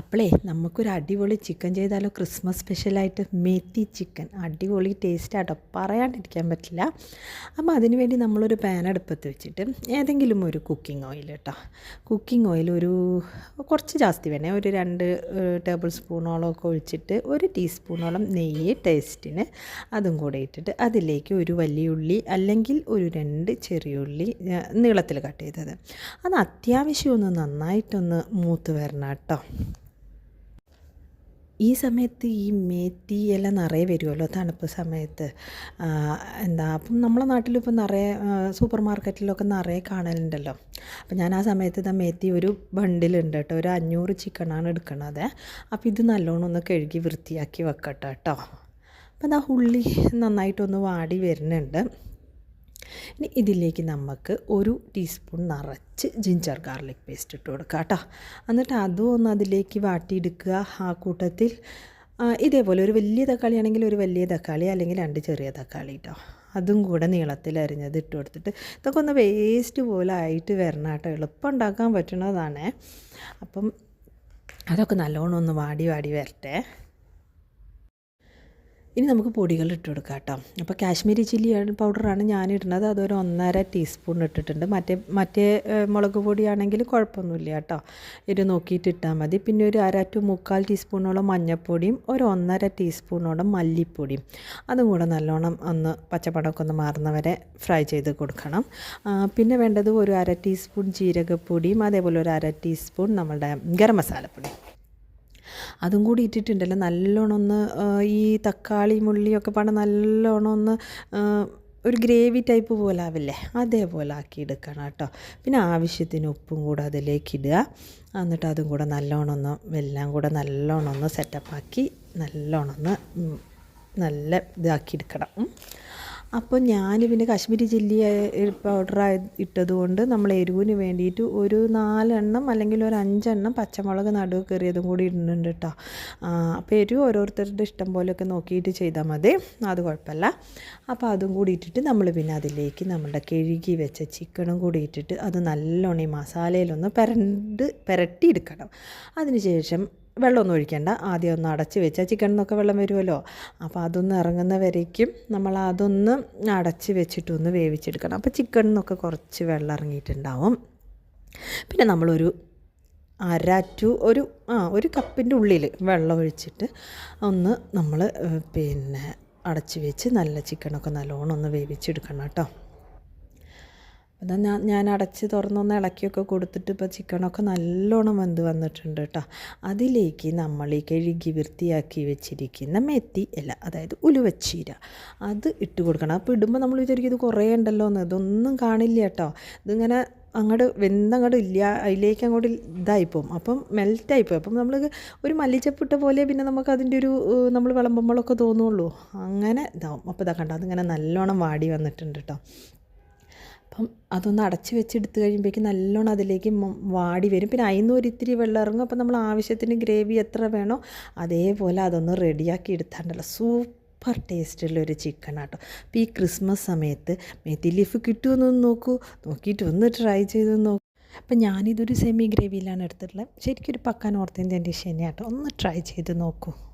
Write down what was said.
അപ്പോളേ നമുക്കൊരു അടിപൊളി ചിക്കൻ ചെയ്താലോ? ക്രിസ്മസ് സ്പെഷ്യലായിട്ട് മെത്തി ചിക്കൻ അടിപൊളി ടേസ്റ്റ് ആട്ടോ. പറയാണ്ടിരിക്കാൻ പറ്റില്ല. അപ്പോൾ അതിനുവേണ്ടി നമ്മളൊരു പാൻ അടുപ്പത്ത് വെച്ചിട്ട് ഏതെങ്കിലും ഒരു കുക്കിംഗ് ഓയിൽ കേട്ടോ കുക്കിംഗ് ഓയിൽ ഒരു കുറച്ച് ജാസ്തി വേണേ. ഒരു രണ്ട് ടേബിൾ സ്പൂണോളം ഒക്കെ ഒഴിച്ചിട്ട് ഒരു ടീസ്പൂണോളം നെയ്യ് ടേസ്റ്റിന് അതും കൂടെ ഇട്ടിട്ട് അതിലേക്ക് ഒരു വലിയ ഉള്ളി അല്ലെങ്കിൽ ഒരു രണ്ട് ചെറിയ ഉള്ളി നീളത്തിൽ കട്ട് ചെയ്തത്. അത് അത്യാവശ്യം ഒന്ന് നന്നായിട്ടൊന്ന് മൂത്ത് വരണം കേട്ടോ ഈ സമയത്ത് ഈ മേത്തി ഇല നിറയെ വരുമല്ലോ തണുപ്പ് സമയത്ത്. എന്താ അപ്പം നമ്മളെ നാട്ടിലിപ്പോൾ നിറയെ സൂപ്പർ മാർക്കറ്റിലൊക്കെ നിറയെ കാണലുണ്ടല്ലോ. അപ്പം ഞാൻ ആ സമയത്ത് ഇതാ മേത്തി ഒരു ബണ്ടിലുണ്ട് കേട്ടോ ഒരു അഞ്ഞൂറ് ചിക്കനാണ് എടുക്കണത്. അപ്പോൾ ഇത് നല്ലോണം ഒന്ന് കഴുകി വൃത്തിയാക്കി വെക്കട്ടെ കേട്ടോ. അപ്പം അതാ ഉള്ളി നന്നായിട്ടൊന്ന് വാടി വരുന്നുണ്ട്. ഇനി ഇതിലേക്ക് നമുക്ക് ഒരു ടീസ്പൂൺ നിറച്ച് ജിഞ്ചർ ഗാർലിക് പേസ്റ്റ് ഇട്ട് കൊടുക്കുക കേട്ടോ. എന്നിട്ട് അതും ഒന്ന് അതിലേക്ക് വാട്ടിയെടുക്കുക. ആ കൂട്ടത്തിൽ ഇതേപോലെ ഒരു വലിയ തക്കാളി ആണെങ്കിൽ ഒരു വലിയ തക്കാളി അല്ലെങ്കിൽ രണ്ട് ചെറിയ തക്കാളി കേട്ടോ അതും കൂടെ നീളത്തിൽ അരിഞ്ഞത് ഇട്ട് കൊടുത്തിട്ട് ഇതൊക്കെ ഒന്ന് വേസ്റ്റ് പോലെ ആയിട്ട് വരണം കേട്ടോ. എളുപ്പം ഉണ്ടാക്കാൻ പറ്റുന്നതാണ് അപ്പം അതൊക്കെ നല്ലോണം ഒന്ന് വാടി വാടി വരട്ടെ. ഇനി നമുക്ക് പൊടികൾ ഇട്ട് കൊടുക്കാം കേട്ടോ. അപ്പോൾ കാശ്മീരി ചില്ലി പൗഡറാണ് ഞാൻ ഇടുന്നത് അതൊരു ഒന്നര ടീസ്പൂൺ ഇട്ടിട്ടുണ്ട്. മറ്റേ മറ്റേ മുളക് പൊടിയാണെങ്കിൽ കുഴപ്പമൊന്നുമില്ല കേട്ടോ. ഇത് നോക്കിയിട്ട് ഇട്ടാൽ മതി. പിന്നെ ഒരു അര ടു മുക്കാൽ ടീസ്പൂണോളം മഞ്ഞൾപ്പൊടിയും ഒരു ഒന്നര ടീസ്പൂണോളം മല്ലിപ്പൊടിയും. അതും കൂടെ നല്ലോണം ഒന്ന് പച്ചപ്പടമൊക്കെ ഒന്ന് മാറുന്നവരെ ഫ്രൈ ചെയ്ത് കൊടുക്കണം. പിന്നെ വേണ്ടത് ഒരു അര ടീസ്പൂൺ ജീരകപ്പൊടിയും അതേപോലെ ഒരു അര ടീസ്പൂൺ നമ്മളുടെ ഗരം മസാലപ്പൊടി അതും കൂടി ഇട്ടിട്ടുണ്ടല്ലോ. നല്ലോണം ഒന്ന് ഈ തക്കാളി മുള്ളിയൊക്കെ പാടെ നല്ലോണം ഒന്ന് ഒരു ഗ്രേവി ടൈപ്പ് പോലെ ആവില്ലേ? അതേപോലെ ആക്കി എടുക്കണം കേട്ടോ. പിന്നെ ആവശ്യത്തിന് ഉപ്പും കൂടെ അതിലേക്ക് ഇടുക. എന്നിട്ട് അതും കൂടെ നല്ലോണം ഒന്ന് എല്ലാം കൂടെ നല്ലോണം ഒന്ന് സെറ്റപ്പാക്കി നല്ലോണം ഒന്ന് നല്ല ഇതാക്കി എടുക്കണം. അപ്പോൾ ഞാൻ പിന്നെ കാശ്മീരി ചില്ലി പൗഡർ ഇട്ടതുകൊണ്ട് നമ്മൾ എരിവിന് വേണ്ടിയിട്ട് ഒരു നാലെണ്ണം അല്ലെങ്കിൽ ഒരു അഞ്ചെണ്ണം പച്ചമുളക് നടുവ് കയറിയതും കൂടി ഇടുന്നുണ്ട് കേട്ടോ അപ്പോൾ എരിവ് ഓരോരുത്തരുടെ ഇഷ്ടം പോലെയൊക്കെ നോക്കിയിട്ട് ചെയ്താൽ മതി. അത് കുഴപ്പമില്ല. അപ്പോൾ അതും കൂടി ഇട്ടിട്ട് നമ്മൾ പിന്നെ അതിലേക്ക് നമ്മുടെ കഴുകി വെച്ച ചിക്കനും കൂടി ഇട്ടിട്ട് അത് നല്ലോണം ഈ മസാലയിലൊന്ന് പെരണ്ട് പെരട്ടിയെടുക്കണം അതിനുശേഷം വെള്ളമൊന്നും ഒഴിക്കേണ്ട. ആദ്യം ഒന്ന് അടച്ച് വെച്ചാൽ ചിക്കനിൽ വെള്ളം വരുമല്ലോ അപ്പോൾ അതൊന്ന് ഇറങ്ങുന്ന വരേക്കും നമ്മൾ അതൊന്ന് അടച്ച് വെച്ചിട്ടൊന്ന് വേവിച്ചെടുക്കണം. അപ്പോൾ ചിക്കനിൽ കുറച്ച് വെള്ളം ഇറങ്ങിയിട്ടുണ്ടാവും. പിന്നെ നമ്മളൊരു അര ടു ഒരു ആ ഒരു കപ്പിന്റെ ഉള്ളിൽ വെള്ളം ഒഴിച്ചിട്ട് ഒന്ന് നമ്മൾ പിന്നെ അടച്ച് വെച്ച് നല്ല ചിക്കനൊക്കെ നല്ലോണം ഒന്ന് വേവിച്ചെടുക്കണം കേട്ടോ. അതാ ഞാൻ ഞാൻ അടച്ച് തുറന്നൊന്ന് ഇളക്കിയൊക്കെ കൊടുത്തിട്ട് ഇപ്പോൾ ചിക്കണൊക്കെ നല്ലോണം വെന്ത് വന്നിട്ടുണ്ട് കേട്ടോ അതിലേക്ക് നമ്മൾ ഈ കഴുകി വൃത്തിയാക്കി വെച്ചിരിക്കുന്ന മെത്തി ഇല അതായത് ഉലുവച്ചീര അത് ഇട്ട് കൊടുക്കണം. അപ്പോൾ ഇടുമ്പോൾ നമ്മൾ വിചാരിക്കും ഇത് കുറേ ഉണ്ടല്ലോ എന്ന്. ഇതൊന്നും കാണില്ല കേട്ടോ ഇതിങ്ങനെ അങ്ങോട്ട് വെന്തങ്ങോട്ട് ഇല്ല അതിലേക്ക് അങ്ങോട്ട് ഇതായിപ്പോവും അപ്പം മെൽറ്റായിപ്പോയി അപ്പം നമ്മൾ ഒരു മല്ലിച്ചപ്പിട്ട പോലെ പിന്നെ നമുക്ക് അതിന്റെ ഒരു നമ്മൾ വിളമ്പുമ്പോഴൊക്കെ തോന്നുള്ളൂ. അങ്ങനെ ഇതാവും. അപ്പോൾ ഇതാ കണ്ടോ അതിങ്ങനെ നല്ലോണം വാടി വന്നിട്ടുണ്ട് കേട്ടോ അപ്പം അതൊന്ന് അടച്ച് വെച്ചെടുത്ത് കഴിയുമ്പോഴേക്കും നല്ലോണം അതിലേക്ക് വാടി വരും. പിന്നെ അതിന്ന് ഒരു ഇത്തിരി വെള്ളം ഇറങ്ങും. അപ്പം നമ്മൾ ആവശ്യത്തിന് ഗ്രേവി എത്ര വേണോ അതേപോലെ അതൊന്ന് റെഡിയാക്കി എടുത്താണ്ടല്ലോ. സൂപ്പർ ടേസ്റ്റുള്ള ഒരു ചിക്കൻ ആട്ടോ. അപ്പോൾ ഈ ക്രിസ്മസ് സമയത്ത് മെത്തി ലീഫ് കിട്ടുമെന്നൊന്ന് നോക്കൂ. നോക്കിയിട്ട് ഒന്ന് ട്രൈ ചെയ്ത് നോക്കൂ. അപ്പം ഞാനിതൊരു സെമി ഗ്രേവിയിലാണ് എടുത്തിട്ടുള്ളത്. ശരിക്കും ഒരു പക്കാൻ ഓർത്തേന്റെ ഡിഷ് തന്നെയാട്ടോ. ഒന്ന് ട്രൈ ചെയ്ത് നോക്കൂ.